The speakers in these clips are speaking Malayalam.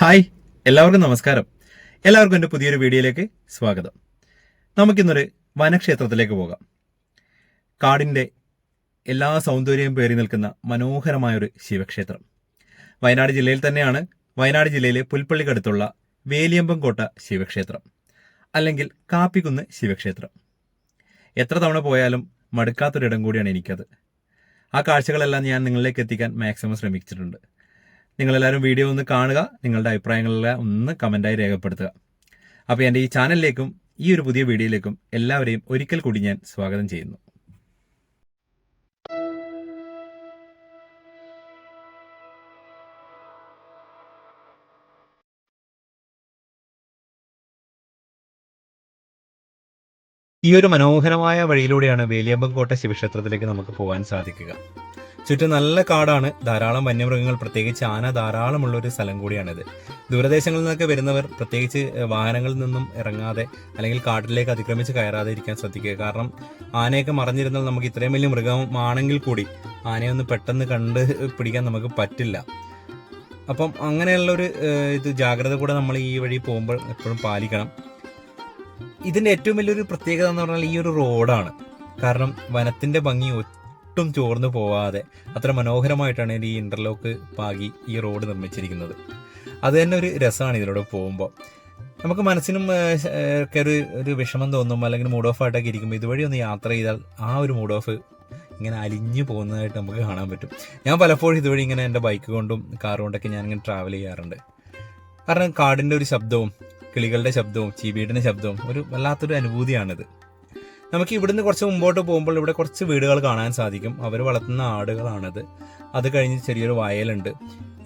ഹായ് എല്ലാവർക്കും നമസ്കാരം. എല്ലാവർക്കും എന്റെ പുതിയൊരു വീഡിയോയിലേക്ക് സ്വാഗതം. നമുക്കിന്നൊരു വനക്ഷേത്രത്തിലേക്ക് പോകാം. കാടിന്റെ എല്ലാ സൗന്ദര്യവും പേറി നിൽക്കുന്ന മനോഹരമായൊരു ശിവക്ഷേത്രം. വയനാട് ജില്ലയിൽ തന്നെയാണ് വയനാട് ജില്ലയിലെ പുൽപ്പള്ളിക്കടുത്തുള്ള വേലിയമ്പം കോട്ട ശിവക്ഷേത്രം അല്ലെങ്കിൽ കാപ്പിക്കുന്ന് ശിവക്ഷേത്രം. എത്ര തവണ പോയാലും മടുക്കാത്തൊരിടം കൂടിയാണ് എനിക്കത്. ആ കാഴ്ചകളെല്ലാം ഞാൻ നിങ്ങളിലേക്ക് എത്തിക്കാൻ മാക്സിമം ശ്രമിച്ചിട്ടുണ്ട്. നിങ്ങളെല്ലാവരും വീഡിയോ ഒന്ന് കാണുക നിങ്ങളുടെ അഭിപ്രായങ്ങളെല്ലാം ഒന്ന് കമന്റായി രേഖപ്പെടുത്തുക. അപ്പോൾ എന്റെ ഈ ചാനലിലേക്കും ഈ ഒരു പുതിയ വീഡിയോയിലേക്കും എല്ലാവരെയും ഒരിക്കൽ കൂടി ഞാൻ സ്വാഗതം ചെയ്യുന്നു. ഈ ഒരു മനോഹരമായ വഴിയിലൂടെയാണ് വേലിയമ്പം കോട്ട ശിവക്ഷേത്രത്തിലേക്ക് നമുക്ക് പോകാൻ സാധിക്കുക. ചുറ്റും നല്ല കാടാണ്. ധാരാളം വന്യമൃഗങ്ങൾ പ്രത്യേകിച്ച് ആന ധാരാളമുള്ള ഒരു സ്ഥലം കൂടിയാണിത്. ദൂരദേശങ്ങളിൽ നിന്നൊക്കെ വരുന്നവർ പ്രത്യേകിച്ച് വാഹനങ്ങളിൽ നിന്നും ഇറങ്ങാതെ അല്ലെങ്കിൽ കാട്ടിലേക്ക് അതിക്രമിച്ച് കയറാതെ ഇരിക്കാൻ ശ്രദ്ധിക്കുക. കാരണം ആനയൊക്കെ മറിഞ്ഞിരുന്നാൽ നമുക്ക് ഇത്രയും വലിയ മൃഗമാണെങ്കിൽ കൂടി ആനയൊന്ന് പെട്ടെന്ന് കണ്ട് പിടിക്കാൻ നമുക്ക് പറ്റില്ല. അപ്പം അങ്ങനെയുള്ളൊരു ഇത് ജാഗ്രത കൂടെ നമ്മൾ ഈ വഴി പോകുമ്പോൾ എപ്പോഴും പാലിക്കണം. ഇതിന്റെ ഏറ്റവും വലിയൊരു പ്രത്യേകത എന്ന് പറഞ്ഞാൽ ഈ ഒരു റോഡാണ്. കാരണം വനത്തിന്റെ ഭംഗി ഒട്ടും ചോർന്നു പോവാതെ അത്ര മനോഹരമായിട്ടാണ് ഈ ഇന്റർലോക്ക് പാകി ഈ റോഡ് നിർമ്മിച്ചിരിക്കുന്നത്. അത് തന്നെ ഒരു രസമാണ് ഇതിലൂടെ പോകുമ്പോൾ നമുക്ക് മനസ്സിനും ഒക്കെ ഒരു ഒരു വിഷമം തോന്നും അല്ലെങ്കിൽ മൂഡ് ഓഫ് ആയിട്ടൊക്കെ ഇരിക്കുമ്പോൾ ഇതുവഴി ഒന്ന് യാത്ര ചെയ്താൽ ആ ഒരു മൂഡ് ഓഫ് ഇങ്ങനെ അലിഞ്ഞു പോകുന്നതായിട്ട് നമുക്ക് കാണാൻ പറ്റും. ഞാൻ പലപ്പോഴും ഇതുവഴി ഇങ്ങനെ എന്റെ ബൈക്ക് കൊണ്ടും കാർ കൊണ്ടൊക്കെ ഞാൻ ഇങ്ങനെ ട്രാവൽ ചെയ്യാറുണ്ട്. കാരണം കാടിന്റെ ഒരു ശബ്ദവും കിളികളുടെ ശബ്ദവും ചീവീടിന്റെ ശബ്ദവും ഒരു വല്ലാത്തൊരു അനുഭൂതിയാണിത്. നമുക്ക് ഇവിടുന്ന് കുറച്ച് മുമ്പോട്ട് പോകുമ്പോൾ ഇവിടെ കുറച്ച് വീടുകൾ കാണാൻ സാധിക്കും. അവർ വളർത്തുന്ന ആടുകളാണത്. അത് കഴിഞ്ഞ് ചെറിയൊരു വയലുണ്ട്.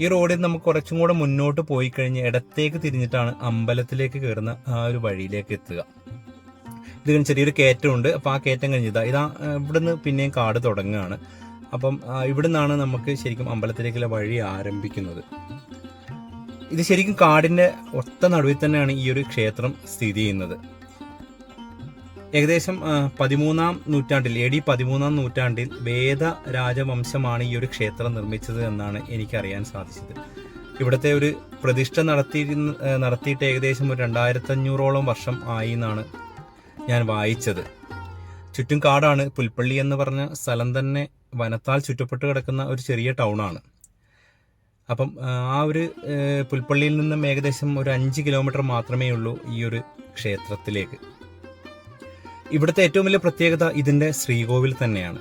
ഈ റോഡിൽ നമുക്ക് കുറച്ചും കൂടെ മുന്നോട്ട് പോയി കഴിഞ്ഞ് ഇടത്തേക്ക് തിരിഞ്ഞിട്ടാണ് അമ്പലത്തിലേക്ക് കയറുന്ന ആ ഒരു വഴിയിലേക്ക് എത്തുക. ഇത് ചെറിയൊരു കയറ്റമുണ്ട്. അപ്പോൾ ആ കയറ്റം കഴിഞ്ഞതാ ഇതാ ഇവിടുന്ന് പിന്നെയും കാട് തുടങ്ങുകയാണ്. അപ്പം ഇവിടുന്നാണ് നമുക്ക് ശരിക്കും അമ്പലത്തിലേക്കുള്ള വഴി ആരംഭിക്കുന്നത്. ഇത് ശരിക്കും കാടിന്റെ ഒത്ത നടുവിൽ തന്നെയാണ് ഈ ഒരു ക്ഷേത്രം സ്ഥിതി ചെയ്യുന്നത്. ഏകദേശം പതിമൂന്നാം നൂറ്റാണ്ടിൽ എ ഡി പതിമൂന്നാം നൂറ്റാണ്ടിൽ വേദ രാജവംശമാണ് ഈ ഒരു ക്ഷേത്രം നിർമ്മിച്ചത് എന്നാണ് എനിക്കറിയാൻ സാധിച്ചത്. ഇവിടുത്തെ ഒരു പ്രതിഷ്ഠ നടത്തി നടത്തിയിട്ട് ഏകദേശം ഒരു രണ്ടായിരത്തി അഞ്ഞൂറോളം വർഷം ആയി എന്നാണ് ഞാൻ വായിച്ചത്. ചുറ്റും കാടാണ്. പുൽപ്പള്ളി എന്ന് പറഞ്ഞ സ്ഥലം തന്നെ വനത്താൽ ചുറ്റപ്പെട്ട് കിടക്കുന്ന ഒരു ചെറിയ ടൗണാണ്. അപ്പം ആ, ഒരു പുൽപ്പള്ളിയിൽ നിന്നും ഏകദേശം ഒരു അഞ്ച് കിലോമീറ്റർ മാത്രമേ ഉള്ളൂ ഈ ഒരു ക്ഷേത്രത്തിലേക്ക്. ഇവിടുത്തെ ഏറ്റവും വലിയ പ്രത്യേകത ഇതിന്റെ ശ്രീകോവിൽ തന്നെയാണ്.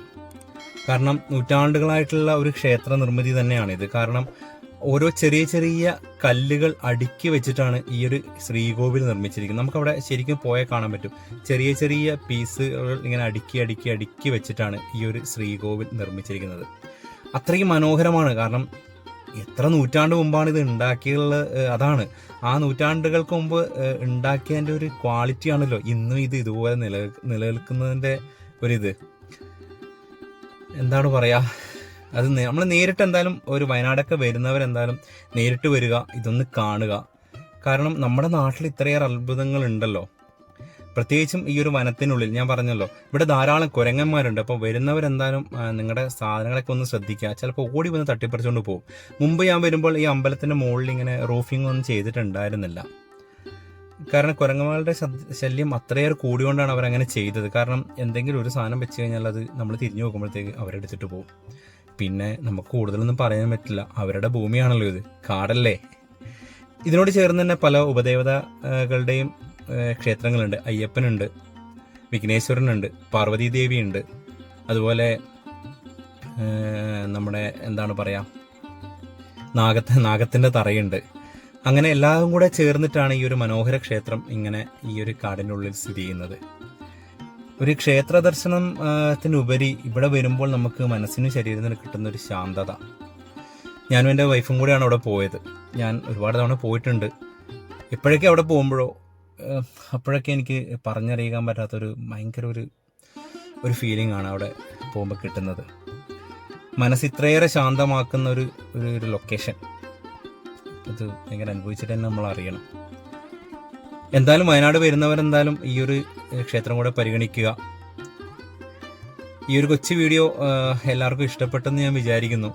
കാരണം നൂറ്റാണ്ടുകളായിട്ടുള്ള ഒരു ക്ഷേത്ര നിർമ്മിതി തന്നെയാണ് ഇത്. കാരണം ഓരോ ചെറിയ ചെറിയ കല്ലുകൾ അടുക്കി വെച്ചിട്ടാണ് ഈ ഒരു ശ്രീകോവിൽ നിർമ്മിച്ചിരിക്കുന്നത്. നമുക്കവിടെ ശരിക്കും പോയാൽ കാണാൻ പറ്റും. ചെറിയ ചെറിയ പീസുകൾ ഇങ്ങനെ അടുക്കി അടുക്കി അടുക്കി വെച്ചിട്ടാണ് ഈ ഒരു ശ്രീകോവിൽ നിർമ്മിച്ചിരിക്കുന്നത്. അത്രയും മനോഹരമാണ്. കാരണം എത്ര നൂറ്റാണ്ട് മുമ്പാണ് ഇത് ഉണ്ടാക്കിയുള്ള അതാണ്. ആ നൂറ്റാണ്ടുകൾക്ക് മുമ്പ് ഉണ്ടാക്കിയതിന്റെ ഒരു ക്വാളിറ്റി ആണല്ലോ ഇന്നും ഇത് ഇതുപോലെ നില നിലനിൽക്കുന്നതിന്റെ ഒരിത്. എന്താണ് പറയുക അത് നമ്മൾ നേരിട്ട് എന്തായാലും ഒരു വയനാടൊക്കെ വരുന്നവരെന്തായാലും നേരിട്ട് വരിക ഇതൊന്ന് കാണുക. കാരണം നമ്മുടെ നാട്ടിൽ ഇത്രയേറെ അത്ഭുതങ്ങൾ ഉണ്ടല്ലോ പ്രത്യേകിച്ചും ഈ ഒരു വനത്തിനുള്ളിൽ ഞാൻ പറഞ്ഞല്ലോ ഇവിടെ ധാരാളം കുരങ്ങന്മാരുണ്ട്. അപ്പോൾ വരുന്നവരെന്തായാലും നിങ്ങളുടെ സാധനങ്ങളൊക്കെ ഒന്ന് ശ്രദ്ധിക്കുക. ചിലപ്പോൾ ഓടി വന്ന് തട്ടിപ്പറിച്ചുകൊണ്ട് പോകും. മുമ്പ് ഞാൻ വരുമ്പോൾ ഈ അമ്പലത്തിന്റെ മുകളിൽ ഇങ്ങനെ റൂഫിംഗ് ഒന്നും ചെയ്തിട്ടുണ്ടായിരുന്നില്ല. കാരണം കുരങ്ങന്മാരുടെ ശല്യം അത്രയേറെ കൂടിയോണ്ടാണ് അവരങ്ങനെ ചെയ്തത്. കാരണം എന്തെങ്കിലും ഒരു സാധനം വെച്ച് കഴിഞ്ഞാൽ അത് നമ്മൾ തിരിഞ്ഞു നോക്കുമ്പോഴത്തേക്ക് അവരെടുത്തിട്ട് പോകും. പിന്നെ നമുക്ക് കൂടുതലൊന്നും പറയാൻ പറ്റില്ല. അവരുടെ ഭൂമിയാണല്ലോ ഇത്. കാടല്ലേ? ഇതിനോട് ചേർന്ന് തന്നെ പല ഉപദേവതകളുടെയും ക്ഷേത്രങ്ങളുണ്ട്. അയ്യപ്പനുണ്ട് വിഘ്നേശ്വരനുണ്ട് പാർവതി ദേവിയുണ്ട് അതുപോലെ നമ്മുടെ എന്താണ് പറയുക നാഗത്ത് നാഗത്തിന്റെ തറയുണ്ട്. അങ്ങനെ എല്ലാവരും കൂടെ ചേർന്നിട്ടാണ് ഈ ഒരു മനോഹര ക്ഷേത്രം ഇങ്ങനെ ഈ ഒരു കാടിന്റെ ഉള്ളിൽ സ്ഥിതി ചെയ്യുന്നത്. ഒരു ക്ഷേത്ര ദർശനത്തിനുപരി ഇവിടെ വരുമ്പോൾ നമുക്ക് മനസ്സിനും ശരീരത്തിനും കിട്ടുന്ന ഒരു ശാന്തത. ഞാനും എന്റെ വൈഫും കൂടെയാണ് അവിടെ പോയത്. ഞാൻ ഒരുപാട് തവണ പോയിട്ടുണ്ട്. ഇപ്പോഴൊക്കെ അവിടെ പോകുമ്പോഴോ അപ്പോഴൊക്കെ എനിക്ക് പറഞ്ഞറിയിക്കാൻ പറ്റാത്തൊരു ഭയങ്കര ഒരു ഒരു ഫീലിംഗ് ആണ് അവിടെ പോകുമ്പോൾ കിട്ടുന്നത്. മനസ്സിത്രയേറെ ശാന്തമാക്കുന്ന ഒരു ഒരു ലൊക്കേഷൻ ഇത് ഭയങ്കര അനുഭവിച്ചിട്ട് തന്നെ നമ്മൾ അറിയണം. എന്തായാലും വയനാട് വരുന്നവരെന്തായാലും ഈ ഒരു ക്ഷേത്രം കൂടെ പരിഗണിക്കുക. ഈ ഒരു കൊച്ചു വീഡിയോ എല്ലാവർക്കും ഇഷ്ടപ്പെട്ടെന്ന് ഞാൻ വിചാരിക്കുന്നു.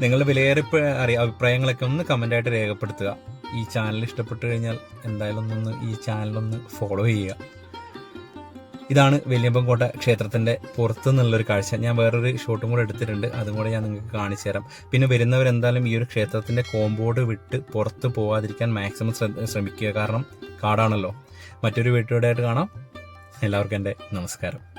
നിങ്ങളുടെ വിലയേറെ അറിയ അഭിപ്രായങ്ങളൊക്കെ ഒന്ന് കമന്റായിട്ട് രേഖപ്പെടുത്തുക. ഈ ചാനൽ ഇഷ്ടപ്പെട്ടു കഴിഞ്ഞാൽ എന്തായാലും ഒന്ന് ഈ ചാനലൊന്ന് ഫോളോ ചെയ്യുക. ഇതാണ് വെല്ലിയമ്പംകോട്ട ക്ഷേത്രത്തിന്റെ പുറത്തു നിന്നുള്ളൊരു കാഴ്ച. ഞാൻ വേറൊരു ഷോട്ടും കൂടെ എടുത്തിട്ടുണ്ട്. അതും കൂടെ ഞാൻ നിങ്ങൾക്ക് കാണിച്ചു തരാം. പിന്നെ വരുന്നവരെന്തായാലും ഈ ഒരു ക്ഷേത്രത്തിന്റെ കോമ്പൗണ്ട് വിട്ട് പുറത്ത് പോകാതിരിക്കാൻ മാക്സിമം ശ്രമിക്കുക. കാരണം കാടാണല്ലോ. മറ്റൊരു വീട്ടിലൂടെ ആയിട്ട് കാണാം. എല്ലാവർക്കും എന്റെ നമസ്കാരം.